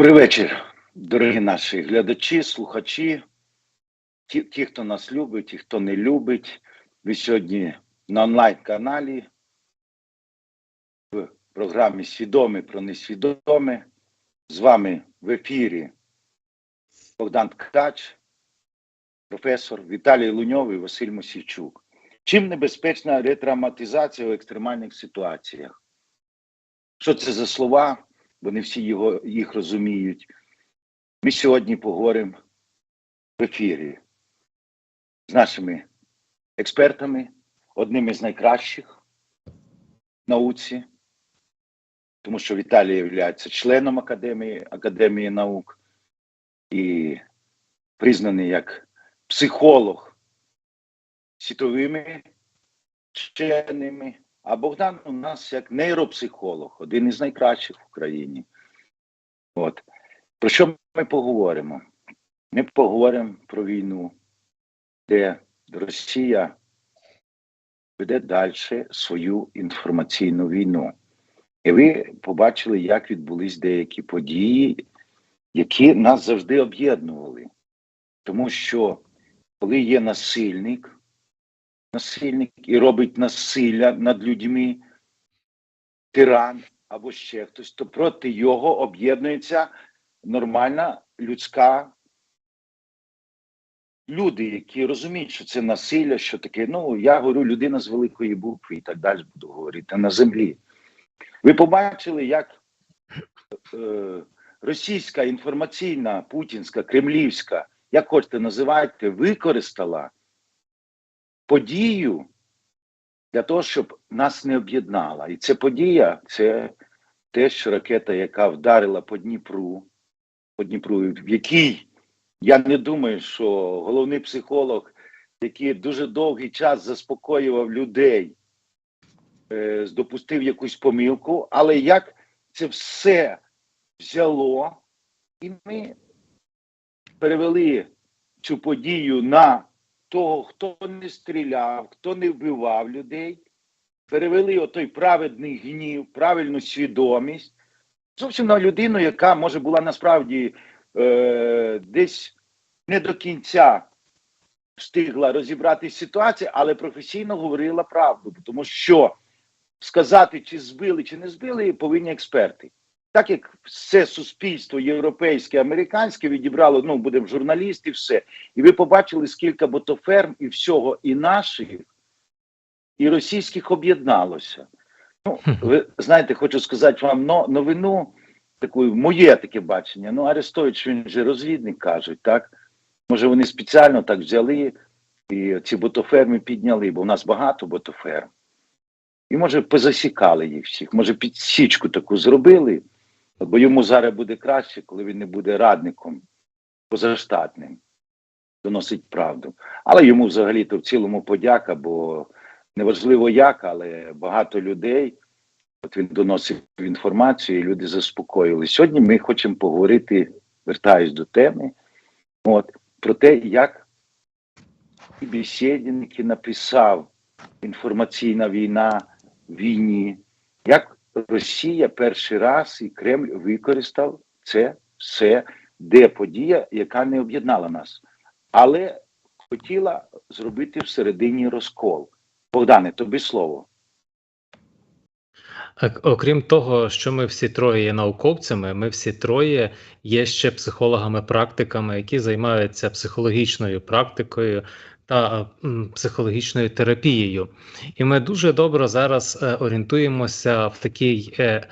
Добрий вечір, дорогі наші глядачі, слухачі, ті, ті, хто нас любить, ті, хто не любить. Ви сьогодні на онлайн-каналі в програмі Свідоме про несвідоме. З вами в ефірі Богдан Ткач, професор Віталій Луньов і Василь Мосійчук. Чим небезпечна ретравматизація в екстремальних ситуаціях? Що це за слова? Бо не всі його, їх розуміють. Ми сьогодні поговоримо в ефірі з нашими експертами, одним із найкращих в науці, тому що Віталій є членом Академії, Академії наук і признаний як психолог світовими вченими. А Богдан у нас як нейропсихолог, один із найкращих в Україні. От. Про що ми поговоримо? Ми поговоримо про війну, де Росія веде далі свою інформаційну війну. І ви побачили, як відбулись деякі події, які нас завжди об'єднували. Тому що коли є насильник, насильник і робить насилля над людьми, тиран або ще хтось, то проти його об'єднується нормальна людська люди, які розуміють, що це насилля, що таке. Ну, я говорю, людина з великої букви і так далі буду говорити на землі. Ви побачили, як е, російська інформаційна, путінська, кремлівська, як хочете називайте, використала подію для того, щоб нас не об'єднала. І ця подія це те, що ракета, яка вдарила по Дніпру, по Дніпру, в якій я не думаю, що головний психолог, який дуже довгий час заспокоював людей, е, допустив якусь помилку, але як це все взяло, і ми перевели цю подію на того, хто не стріляв, хто не вбивав людей, перевели отой праведний гнів, правильну свідомість зовсім на людину, яка може була насправді е, десь не до кінця встигла розібрати ситуацію, але професійно говорила правду, тому що сказати, чи збили, чи не збили, повинні експерти. Так як все суспільство європейське, американське відібрало, ну будемо журналісти, все. І ви побачили, скільки ботоферм і всього, і наших, і російських об'єдналося. Ну, ви знаєте, хочу сказати вам новину, таку моє таке бачення. Ну, Арестович, він же розвідник кажуть, так? Може, вони спеціально так взяли і ці ботоферми підняли, бо в нас багато ботоферм. І може позасікали їх всіх, може підсічку таку зробили, бо йому зараз буде краще, коли він не буде радником позаштатним, доносить правду. Але йому взагалі-то в цілому подяка, бо неважливо як, але багато людей. От він доносив інформацію, і люди заспокоїли. Сьогодні ми хочемо поговорити, вертаюсь до теми, от, про те, як Бесєдін, написав інформаційна війна війні, як Росія перший раз і Кремль використав це все, де подія, яка не об'єднала нас, але хотіла зробити всередині розкол. Богдане, тобі слово. Окрім того, що ми всі троє є науковцями, ми всі троє є ще психологами-практиками, які займаються психологічною практикою та психологічною терапією. І ми дуже добре зараз е, орієнтуємося в такій е,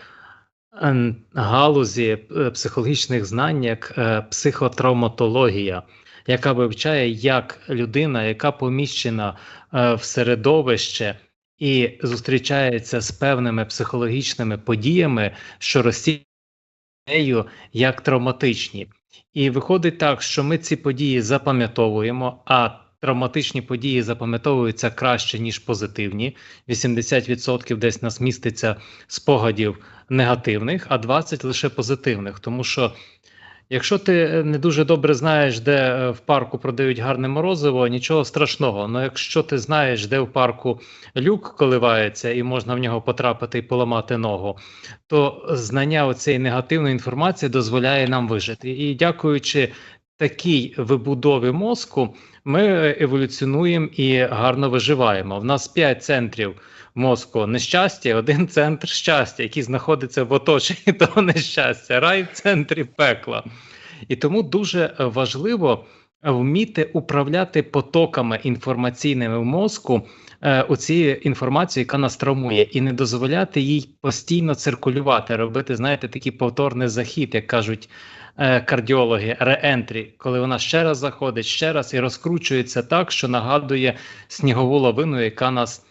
галузі е, психологічних знань, як психотравматологія, яка вивчає, як людина, яка поміщена в середовище і зустрічається з певними психологічними подіями, що розцінюють як травматичні. І виходить так, що ми ці події запам'ятовуємо, а травматичні події запам'ятовуються краще, ніж позитивні. 80% десь нас міститься спогадів негативних, а 20% лише позитивних, тому що Якщо ти е, не дуже добре знаєш, де е, в парку продають гарне морозиво, нічого страшного. Але якщо ти знаєш, де в парку люк коливається і можна в нього потрапити і поламати ногу, то знання оцієї негативної інформації дозволяє нам вижити. І дякуючи такій вибудові мозку, ми еволюціонуємо і гарно виживаємо. В нас п'ять центрів мозку нещастя, один центр щастя, який знаходиться в оточенні того нещастя, рай в центрі пекла. І тому дуже важливо вміти управляти потоками інформаційними в мозку е, оцією інформацією, яка нас травмує, і не дозволяти їй постійно циркулювати, робити, знаєте, такий повторний захід, як кажуть е, кардіологи, реентрі, коли вона ще раз заходить, ще раз і розкручується так, що нагадує снігову лавину, яка нас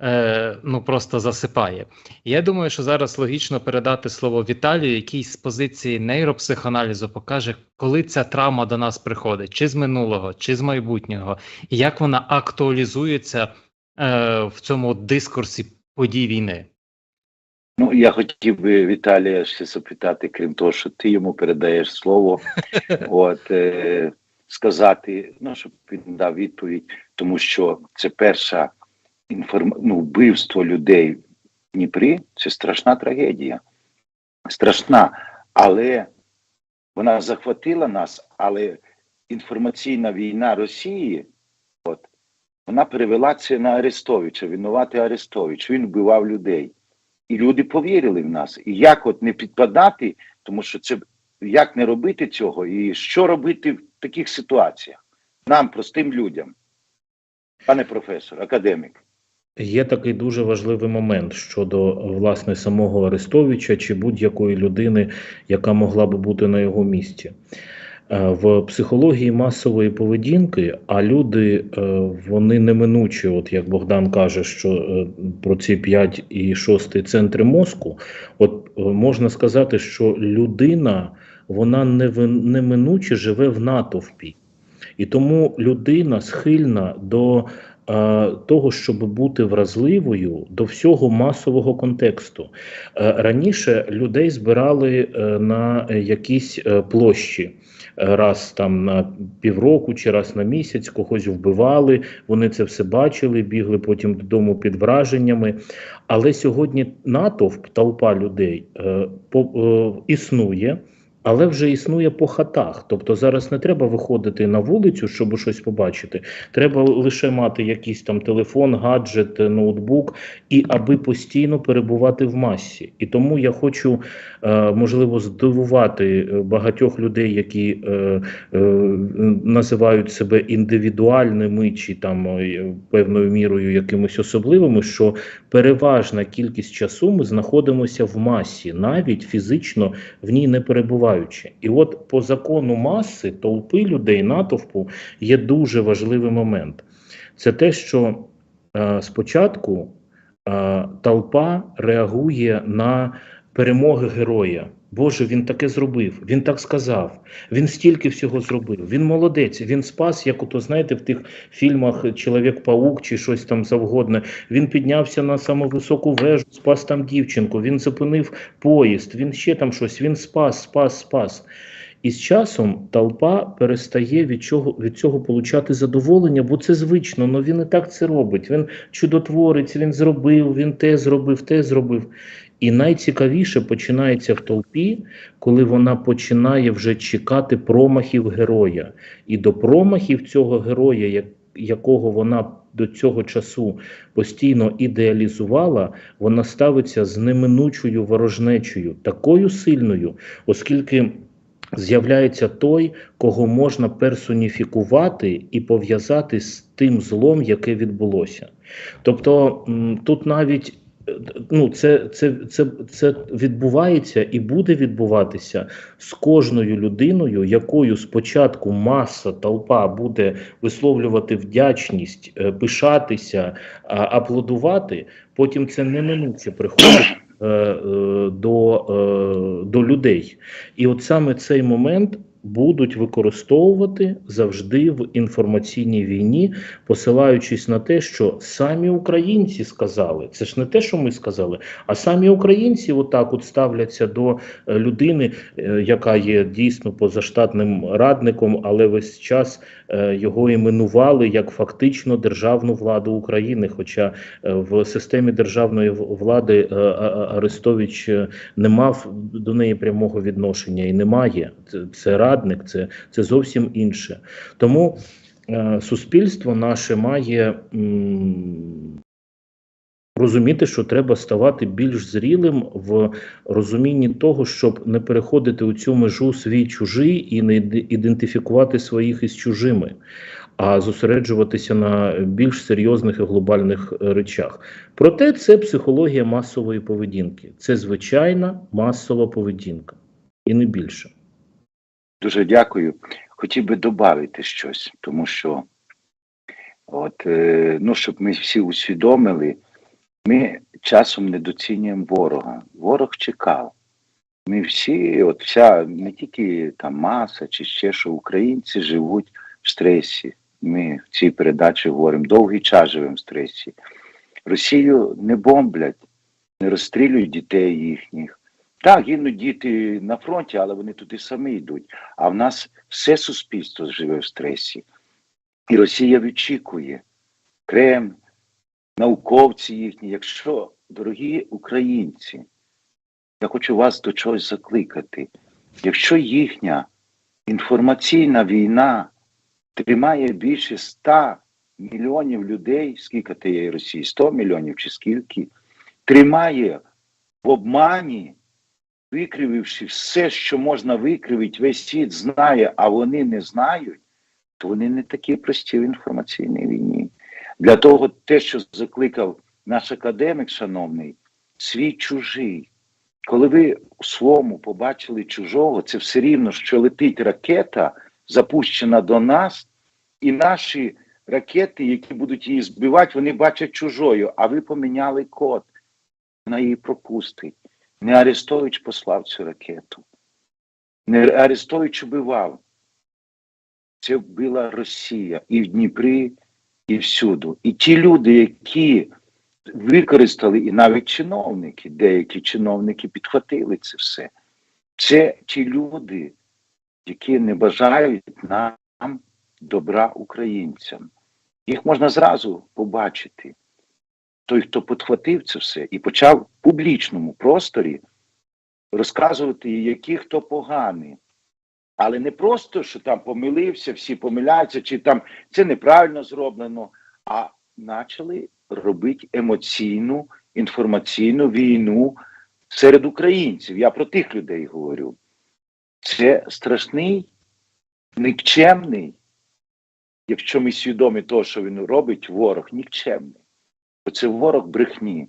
е, ну просто засипає. Я думаю, що зараз логічно передати слово Віталію, який з позиції нейропсихоаналізу покаже, коли ця травма до нас приходить, чи з минулого, чи з майбутнього, і як вона актуалізується е, в цьому дискурсі подій війни. Ну, я хотів би Віталія ще запитати, крім того, що ти йому передаєш слово, от е, сказати, ну щоб він дав відповідь, тому що це перша інформ... ну, вбивство людей в Дніпрі це страшна трагедія. Страшна, але вона захватила нас, але інформаційна війна Росії, от, вона перевела це на Арестовича, винуватий Арестович. Він вбивав людей. І люди повірили в нас. І як от не підпадати, тому що це як не робити цього, і що робити в таких ситуаціях нам, простим людям, пане професор, академік. Є такий дуже важливий момент щодо власне самого Арестовича чи будь-якої людини, яка могла би бути на його місці. Е, В психології масової поведінки, а люди е, вони неминучі, от як Богдан каже, що е, про ці 5 і 6 центри мозку, от можна сказати, що людина вона неминуче живе в натовпі. І тому людина схильна до того, щоб бути вразливою до всього масового контексту. Раніше людей збирали на якісь площі. Раз там на півроку чи раз на місяць когось вбивали, вони це все бачили, бігли потім додому під враженнями. Але сьогодні натовп, толпа людей е, по, е, існує, але вже існує по хатах. Тобто зараз не треба виходити на вулицю, щоб щось побачити. Треба лише мати якийсь там телефон, гаджет, ноутбук, і аби постійно перебувати в масі. І тому я хочу, е, можливо, здивувати е, багатьох людей, які е, називають себе індивідуальними чи там певною мірою якимось особливими, що переважна кількість часу ми знаходимося в масі, навіть фізично в ній не перебуваючи. І от по закону маси, толпи людей, натовпу є дуже важливий момент. Це те, що е, спочатку е, толпа реагує на перемоги героя. Боже, він таке зробив, він так сказав, він стільки всього зробив. Він молодець, він спас, як ото знаєте, в тих фільмах Чоловік-паук чи щось там завгодно. Він піднявся на саму високу вежу, спас там дівчинку, він зупинив поїзд, він ще там щось, він спас, спас, спас. І з часом толпа перестає від чого від цього получати задоволення, бо це звично. Ну він і так це робить. Він чудотворець, він зробив, він те зробив, те зробив. І найцікавіше починається в толпі, коли вона починає вже чекати промахів героя. І до промахів цього героя, якого вона до цього часу постійно ідеалізувала, вона ставиться з неминучою ворожнечою, такою сильною, оскільки з'являється той, кого можна персоніфікувати і пов'язати з тим злом, яке відбулося. Тобто тут навіть ну, це, це, це, це відбувається і буде відбуватися з кожною людиною, якою спочатку маса толпа буде висловлювати вдячність, е, пишатися, аплодувати, потім це неминуче приходить. е, е, До, до людей, і от саме цей момент будуть використовувати завжди в інформаційній війні, посилаючись на те, що самі українці сказали. Це ж не те, що ми сказали, а самі українці отак от ставляться до е, людини, е, яка є дійсно позаштатним радником, але весь час е, його іменували як фактично державну владу України. Хоча в системі державної влади Арестович не мав до неї прямого відношення і немає. Це, це радник, це, це зовсім інше. Тому е, суспільство наше має м, розуміти, що треба ставати більш зрілим в розумінні того, щоб не переходити у цю межу свій чужий і не ідентифікувати своїх із чужими, а зосереджуватися на більш серйозних і глобальних е, речах. Проте це психологія масової поведінки. Це звичайна масова поведінка, і не більше. Дуже дякую. Хотів би додати щось, тому що, от, е, ну, щоб ми всі усвідомили, ми часом недоцінюємо ворога. Ворог чекав. Ми всі, от вся, не тільки там маса чи ще що, українці живуть в стресі. Ми в цій передачі говоримо, довгий час живемо в стресі. Росію не бомблять, не розстрілюють дітей їхніх. Так, гинуть діти на фронті, але вони туди самі йдуть. А в нас все суспільство живе в стресі. І Росія відчікує. Кремль, науковці їхні. Якщо, дорогі українці, я хочу вас до чогось закликати. Якщо їхня інформаційна війна тримає більше ста мільйонів людей, скільки тієї Росії, 100 мільйонів чи скільки, тримає в обмані, викрививши все, що можна викривити, весь світ знає, а вони не знають, то вони не такі прості в інформаційній війні. Для того те, що закликав наш академик, шановний, свій чужий. Коли ви у своєму побачили чужого, це все рівно, що летить ракета, запущена до нас, і наші ракети, які будуть її збивати, вони бачать чужою, а ви поміняли код. Вона її пропустить. Не Арестович послав цю ракету. Не Арестович убивав. Це вбила Росія і в Дніпрі, і всюду. І ті люди, які використали, і навіть чиновники, деякі чиновники підхватили це все. Це ті люди, які не бажають нам добра українцям. Їх можна зразу побачити. Той, хто підхватив це все і почав в публічному просторі розказувати, які хто поганий. Але не просто, що там помилився, всі помиляються, чи там це неправильно зроблено, а почали робити емоційну інформаційну війну серед українців. Я про тих людей говорю. Це страшний, нікчемний, якщо ми свідомі того, що він робить, ворог нікчемний. Бо це ворог брехні.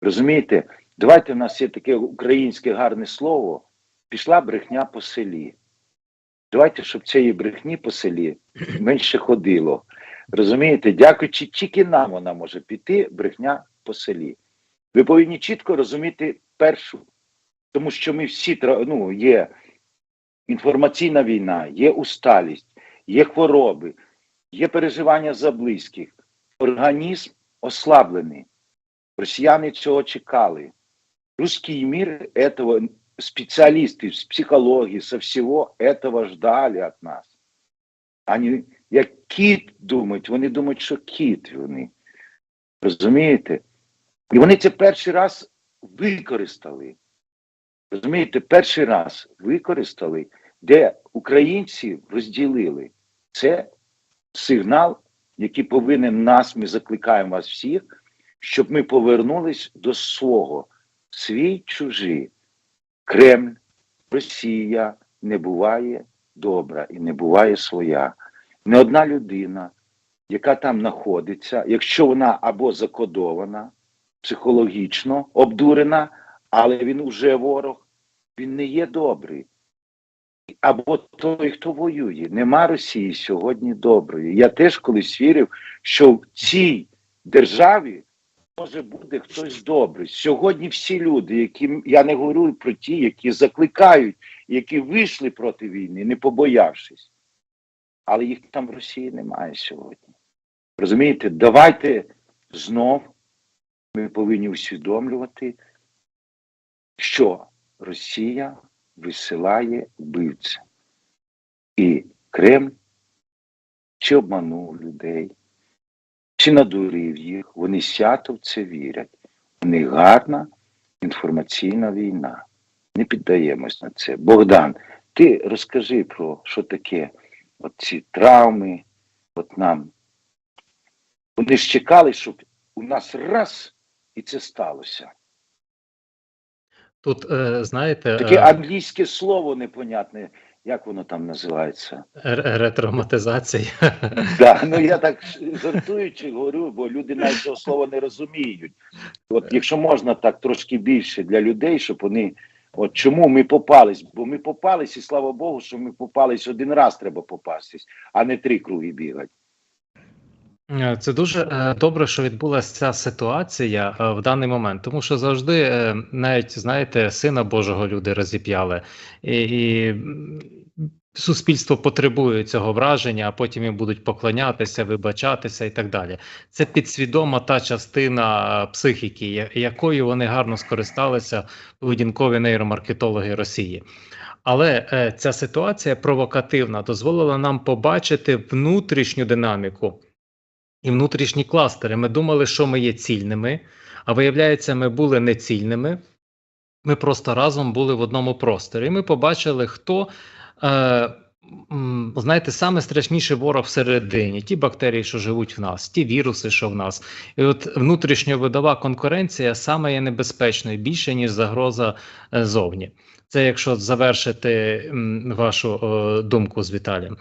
Розумієте? Давайте в нас є таке українське гарне слово. Пішла брехня по селі. Давайте, щоб цієї брехні по селі менше ходило. Розумієте, дякуючи тільки нам вона може піти брехня по селі. Ви повинні чітко розуміти першу, тому що ми всі ну, є інформаційна війна, є усталість, є хвороби, є переживання за близьких. Організм ослаблений. Росіяни цього чекали. Русский мир этого, специалисты с психологии, со всего этого ждали от нас. Они, як кіт думають, вони думають, що кіт вони. Розумієте? І вони це перший раз використали. Розумієте, перший раз використали, де українці розділили. Це сигнал, який повинен нас, ми закликаємо вас всіх, щоб ми повернулись до свого. Свій чужий. Кремль, Росія не буває добра і не буває своя. Не одна людина, яка там знаходиться, якщо вона або закодована, психологічно обдурена, але він уже ворог, він не є добрий. Або той, хто воює. Нема Росії сьогодні доброї. Я теж колись вірив, що в цій державі може бути хтось добрий. Сьогодні всі люди, які я не говорю про ті, які закликають, які вийшли проти війни, не побоявшись. Але їх там в Росії немає сьогодні. Розумієте, давайте знов ми повинні усвідомлювати, що Росія висилає вбивця. І Кремль чи обманув людей, чи надурив їх, вони свято в це вірять. У них гарна інформаційна війна. Не піддаємось на це. Богдан, ти розкажи про що таке от ці травми, от нам. Вони ж чекали, щоб у нас раз і це сталося. Тут, е, знаєте, Таке е, англійське слово непонятне, як воно там називається. ре- ретравматизація. Да, ну я так жартуючи говорю, бо люди навіть цього слова не розуміють. От якщо можна так трошки більше для людей, щоб вони. От чому ми попались? Бо ми попались, і слава Богу, що ми попались один раз треба попастись, а не три круги бігати. Е, Це дуже е, добре, що відбулася ця ситуація е, в даний момент, тому що завжди, навіть знаєте, сина Божого люди розіп'яли, і, і суспільство потребує цього враження, а потім їм будуть поклонятися, вибачатися і так далі. Це підсвідома та частина психіки, якою вони гарно скористалися поведінкові нейромаркетологи Росії. Але е, ця ситуація провокативна дозволила нам побачити внутрішню динаміку і внутрішні кластери. Ми думали, що ми є цільними, а виявляється, ми були не цільними. Ми просто разом були в одному просторі. І ми побачили, хто, е, знаєте, саме страшніший ворог всередині, ті бактерії, що живуть в нас, ті віруси, що в нас. І от внутрішньовидова конкуренція саме є небезпечною більше, ніж загроза е, зовні. Це якщо завершити вашу думку з Віталієм.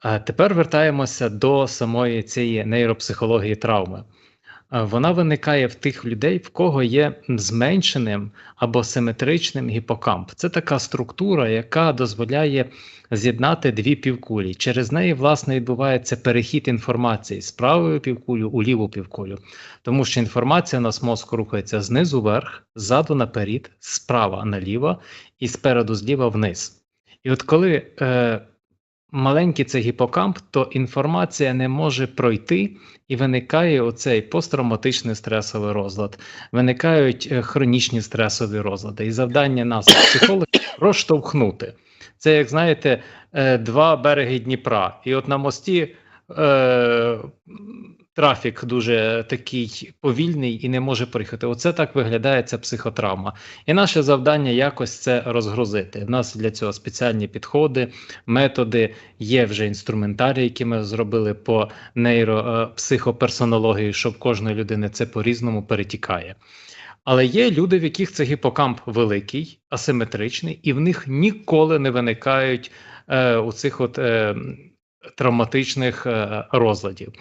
А тепер вертаємося до самої цієї нейропсихології травми. Вона виникає в тих людей, в кого є зменшеним або симетричним гіпокамп. Це така структура, яка дозволяє з'єднати дві півкулі. Через неї, власне, відбувається перехід інформації з правої півкулю у ліву півкулю, тому що інформація у нас мозку рухається знизу вверх, ззаду наперед, справа наліво і спереду зліва вниз. І от коли е, маленький це гіпокамп, то інформація не може пройти, і виникає оцей посттравматичний стресовий розлад, виникають е, хронічні стресові розлади. І завдання нас, психологів, розштовхнути. Це, як знаєте, е, два береги Дніпра. І от на мості е, трафік дуже такий повільний і не може приїхати. Оце так виглядає ця психотравма. І наше завдання якось це розгрузити. У нас для цього спеціальні підходи, методи, є вже інструментарій, які ми зробили по нейропсихоперсонології, що в кожної людини це по-різному перетікає. Але є люди, в яких це гіпокамп великий, асиметричний, і в них ніколи не виникають е, у цих от е, травматичних е, розладів.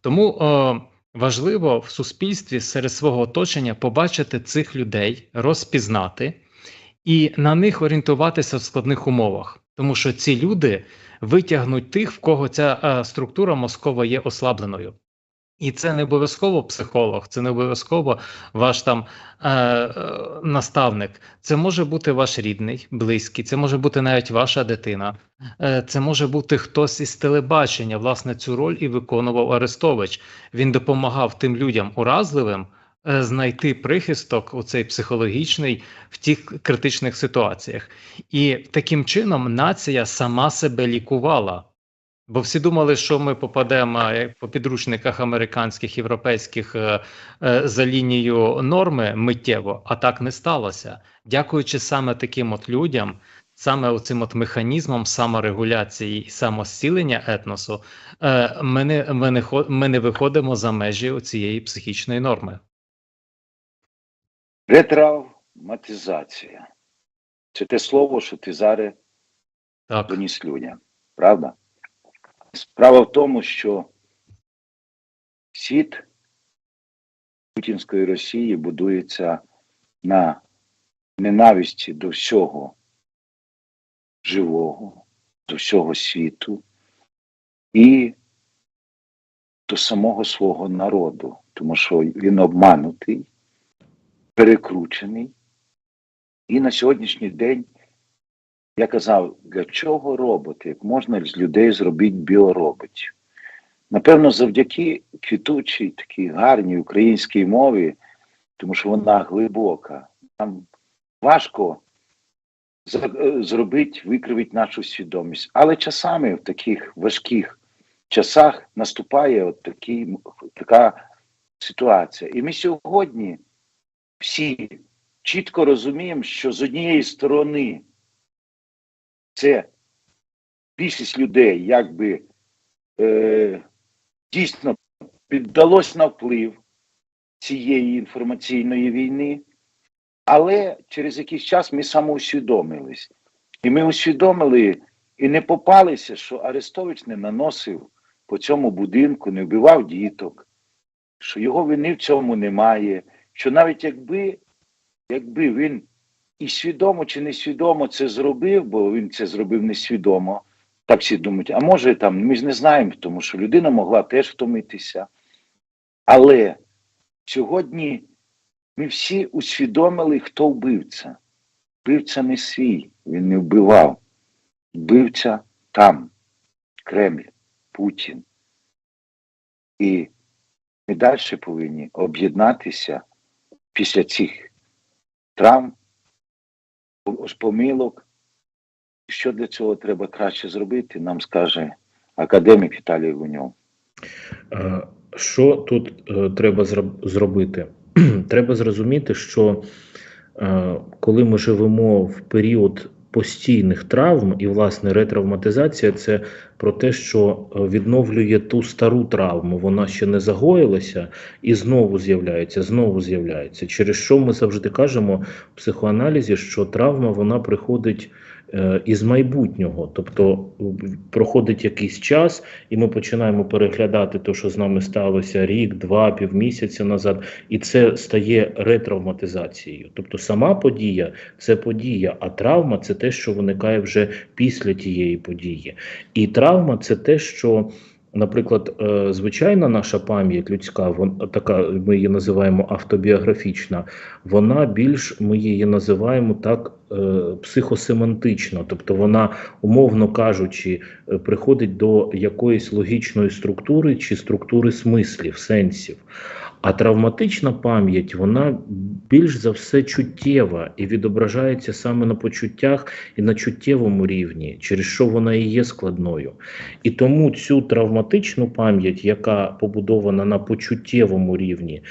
Тому е, важливо в суспільстві серед свого оточення побачити цих людей, розпізнати і на них орієнтуватися в складних умовах, тому що ці люди витягнуть тих, в кого ця е, структура мозкова є ослабленою. І це не обов'язково психолог, це не обов'язково ваш там е, е, наставник. Це може бути ваш рідний, близький, це може бути навіть ваша дитина, е, це може бути хтось із телебачення. Власне, цю роль і виконував Арестович. Він допомагав тим людям уразливим е, знайти прихисток, у цей психологічний в тих критичних ситуаціях. І таким чином нація сама себе лікувала. Бо всі думали, що ми попадемо по підручниках американських, європейських е, е, за лінію норми миттєво, а так не сталося. Дякуючи саме таким от людям, саме цим от механізмам саморегуляції і самозцілення етносу, е, ми не, ми, не, ми не виходимо за межі цієї психічної норми. Ретравматизація. Це те слово, що ти зараз доніс людям. Правда? Справа в тому, що світ Путінської Росії будується на ненависті до всього живого, до всього світу і до самого свого народу, тому що він обманутий, перекручений. І на сьогоднішній день я казав, для чого роботи? Як можна з людей зробити біороботів? Напевно, завдяки квітучій, такій гарній українській мові, тому що вона глибока. Нам важко е, зробити, викривити нашу свідомість. Але часами в таких важких часах наступає от такий, така ситуація. І ми сьогодні всі чітко розуміємо, що з однієї сторони це більшість людей якби е, дійсно піддалось на вплив цієї інформаційної війни, але через якийсь час ми самоусвідомились. І ми усвідомили і не попалися, що Арестович не наносив по цьому будинку, не вбивав діток, що його вини в цьому немає, що навіть якби, якби він і свідомо чи несвідомо це зробив, бо він це зробив несвідомо, так всі думають, а може там, ми ж не знаємо, тому що людина могла теж втомитися. Але сьогодні ми всі усвідомили, хто вбивця. Вбивця не свій, він не вбивав. Вбивця там, Кремль, Путін. І ми далі повинні об'єднатися після цих травм, помилок. Що для цього треба краще зробити, нам скаже академік Віталій Гуньов. Е, Що тут е, треба зробити? Треба зрозуміти, що е, коли ми живемо в період постійних травм, і власне ретравматизація це про те, що е, відновлює ту стару травму, вона ще не загоїлася і знову з'являється, знову з'являється. Через що ми завжди кажемо в психоаналізі, що травма вона приходить із майбутнього, тобто проходить якийсь час, і ми починаємо переглядати те, що з нами сталося рік, два, півмісяця назад, і це стає ретравматизацією. Тобто сама подія це подія, а травма це те, що виникає вже після тієї події. І травма це те, що. Наприклад, е, звичайна наша пам'ять людська, вон така ми її називаємо автобіографічна, вона більш ми її називаємо так психосемантично, психосемантична, тобто вона, умовно кажучи, е, приходить до якоїсь логічної структури чи структури смислів, сенсів. А травматична пам'ять вона більш за все чуттєва і відображається саме на почуттях і на чуттєвому рівні, через що вона і є складною. І тому цю травматичну пам'ять, яка побудована на почуттєвому рівні,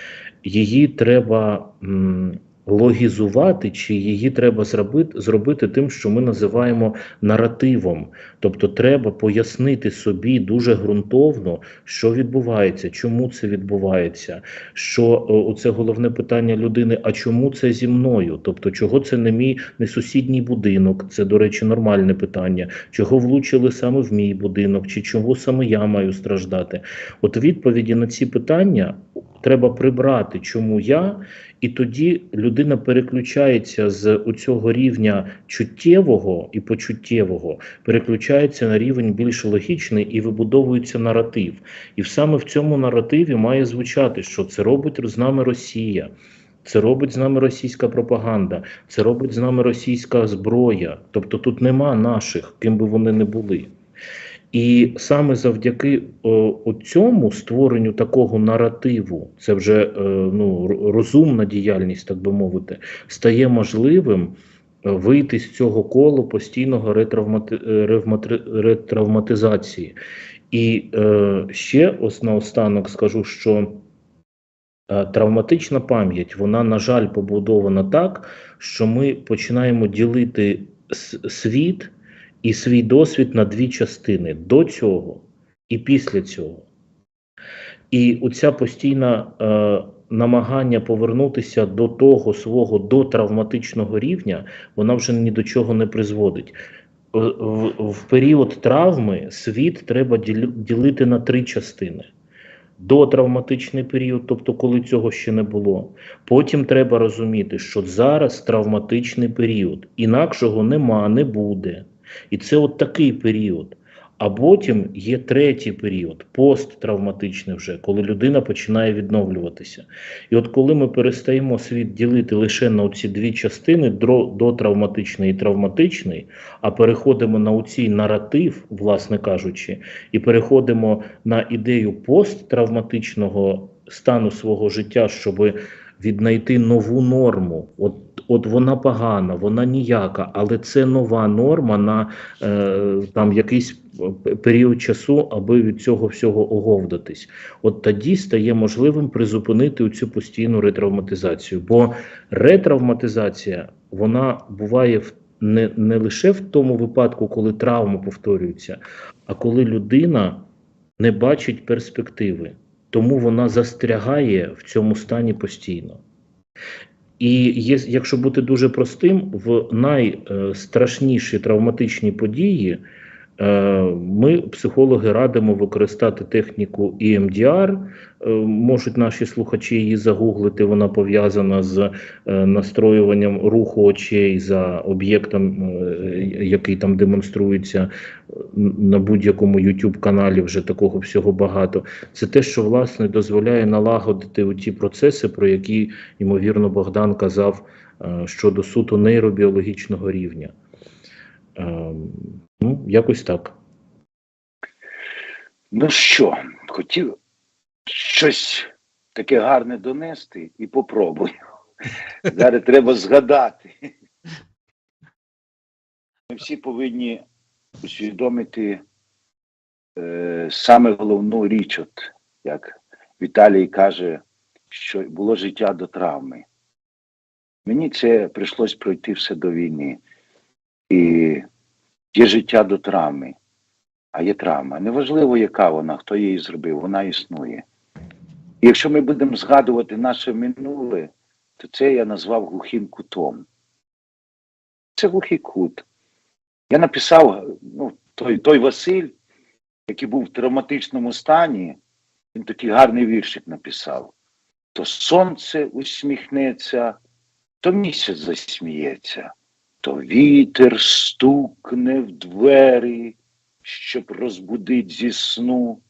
її треба м, логізувати, чи її треба зробити, зробити тим, що ми називаємо наративом. Тобто треба пояснити собі дуже ґрунтовно, що відбувається, чому це відбувається, що це головне питання людини: а чому це зі мною? Тобто, чого це не мій не сусідній будинок? Це, до речі, нормальне питання. Чого влучили саме в мій будинок, чи чого саме я маю страждати? От відповіді на ці питання треба прибрати, чому я, і тоді людина переключається з цього рівня чуттєвого і почуттєвого, переключається на рівень більш логічний і вибудовується наратив. І саме в цьому наративі має звучати, що це робить з нами Росія. Це робить з нами російська пропаганда, це робить з нами російська зброя. Тобто тут нема наших, ким би вони не були. І саме завдяки о, цьому створенню такого наративу, це вже е, ну, розумна діяльність, так би мовити, стає можливим е, вийти з цього колу постійного ретравмати, е, ретравматизації. І е, ще ось наостанок скажу, що е, травматична пам'ять, вона, на жаль, побудована так, що ми починаємо ділити світ і свій досвід на дві частини до цього і після цього. І оця постійна е, намагання повернутися до того свого дотравматичного рівня, вона вже ні до чого не призводить. В, в, в період травми світ треба ділити на три частини. Дотравматичний період, тобто коли цього ще не було. Потім треба розуміти, що зараз травматичний період, інакшого нема, не буде. І це от такий період. А потім є третій період, посттравматичний вже, коли людина починає відновлюватися. І от коли ми перестаємо світ ділити лише на ці дві частини, дотравматичний і травматичний, а переходимо на цей наратив, власне кажучи, і переходимо на ідею посттравматичного стану свого життя, щоб віднайти нову норму. От, от вона погана, вона ніяка, але це нова норма на е, там якийсь період часу, аби від цього всього оговдатись. От тоді стає можливим призупинити цю постійну ретравматизацію. Бо ретравматизація вона буває в не, не лише в тому випадку, коли травма повторюється, а коли людина не бачить перспективи, тому вона застрягає в цьому стані постійно. І є, якщо бути дуже простим, в найстрашніші травматичні події ми, психологи, радимо використати техніку EMDR. Е, Можуть наші слухачі її загуглити. Вона пов'язана з е, настроюванням руху очей за об'єктом, е, який там демонструється е, на будь-якому YouTube каналі. Вже такого всього багато. Це те, що власне дозволяє налагодити ті процеси, про які ймовірно Богдан казав е, щодо суто нейробіологічного рівня. Ну, якось так. Ну що, хотів щось таке гарне донести і попробую. Зараз треба згадати. Ми всі повинні усвідомити е, саме головну річ, от, як Віталій каже, що було життя до травми. Мені це прийшлось пройти все до війни. І є життя до травми, а є травма. Неважливо, яка вона, хто її зробив, вона існує. І якщо ми будемо згадувати наше минуле, то це я назвав глухим кутом. Це глухий кут. Я написав, ну, той, той Василь, який був в травматичному стані, він такий гарний віршик написав. То сонце усміхнеться, то місяць засміється, то вітер стукне в двері, щоб розбудить зі сну,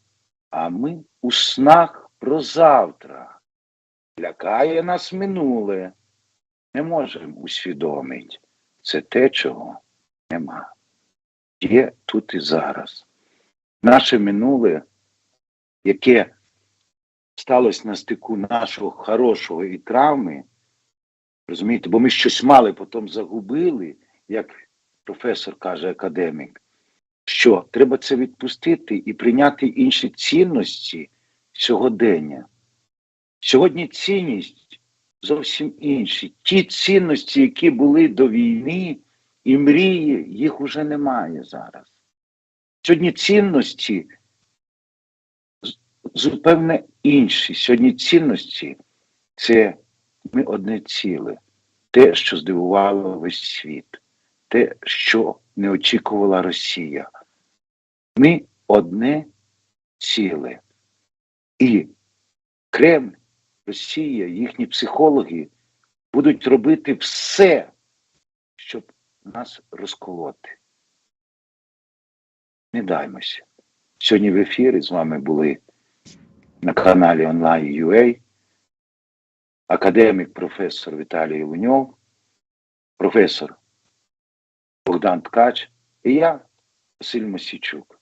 а ми у снах про завтра. Лякає нас минуле, не можемо усвідомити. Це те, чого нема. Є тут і зараз. Наше минуле, яке сталося на стику нашого хорошого і травми, розумієте, бо ми щось мали, потім загубили, як професор каже академік, що треба це відпустити і прийняти інші цінності сьогодення. Сьогодні цінність зовсім інші. Ті цінності, які були до війни і мрії, їх уже немає зараз. Сьогодні цінності зупевне інші. Сьогодні цінності це ми одне ціле, те, що здивувало весь світ, те, що не очікувала Росія. Ми одне ціле. І Кремль, Росія, їхні психологи будуть робити все, щоб нас розколоти. Не даймося. Сьогодні в ефірі з вами були на каналі Online.ua академік професор Віталій Луньов, професор Богдан Ткач і я, Василь Мосійчук.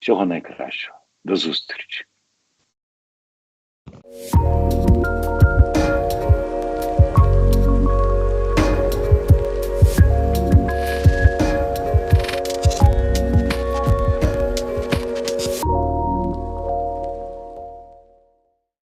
Всього найкращого. До зустрічі.